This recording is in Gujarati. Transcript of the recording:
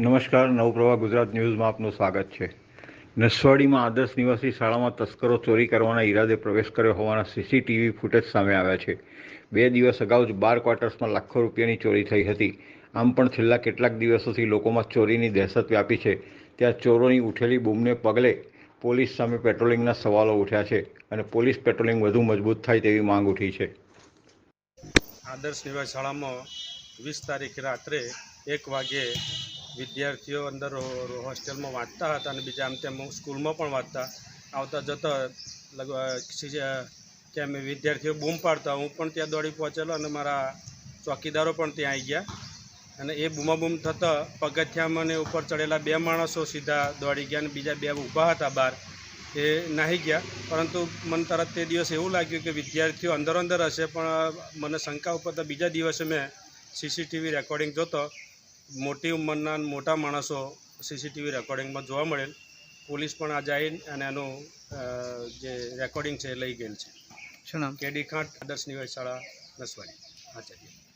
નમસ્કાર નવપ્રભા ગુજરાત ન્યૂઝમાં આપનું સ્વાગત છે. નસવાડીમાં આદર્શ નિવાસી શાળામાં તસ્કરો ચોરી કરવાના ઈરાદે પ્રવેશ કર્યો હોવાના સીસીટીવી ફૂટેજ સામે આવ્યા છે. બે દિવસ અગાઉ જ બાર ક્વાર્ટર્સમાં લાખો રૂપિયાની ચોરી થઈ હતી. આમ પણ છેલ્લા કેટલાક દિવસોથી લોકોમાં ચોરીની દહેશત વ્યાપી છે. ત્યાં ચોરોની ઉઠેલી બૂમને પગલે પોલીસ સામે પેટ્રોલિંગના સવાલો ઉઠ્યા છે અને પોલીસ પેટ્રોલિંગ વધુ મજબૂત થાય તેવી માંગ ઉઠી છે. આદર્શ નિવાસ શાળામાં વીસ તારીખે રાત્રે એક વાગે વિદ્યાર્થીઓ અંદર હોસ્ટેલમાં વાંચતા હતા અને બીજા આમ તેમ સ્કૂલમાં પણ વાંચતા. આવતા જતા લગભગ ત્યાં મેં વિદ્યાર્થીઓ બૂમ પાડતા. હું પણ ત્યાં દોડી પહોંચેલો અને મારા ચોકીદારો પણ ત્યાં આવી ગયા. અને એ બૂમાબૂમ થતાં પગથિયામાં મને ઉપર ચડેલા બે માણસો સીધા દોડી ગયા અને બીજા બે ઊભા હતા બહાર. એ નાહી ગયા. પરંતુ મને તરત તે દિવસ એવું લાગ્યું કે વિદ્યાર્થીઓ અંદર અંદર હશે, પણ મને શંકા ઉપર તો બીજા દિવસે મેં સીસીટીવી રેકોર્ડિંગ જોતો. મોટી ઉંમરના મોટા માણસો સીસીટીવી રેકોર્ડિંગમાં જોવા મળેલ. પોલીસ પણ આ આવી અને એનું જે રેકોર્ડિંગ છે લઈ ગયેલ છે. શું નામ? કેડી ખાંટ આદર્શ નિવાસ શાળા નસવાડી. આચાર્ય.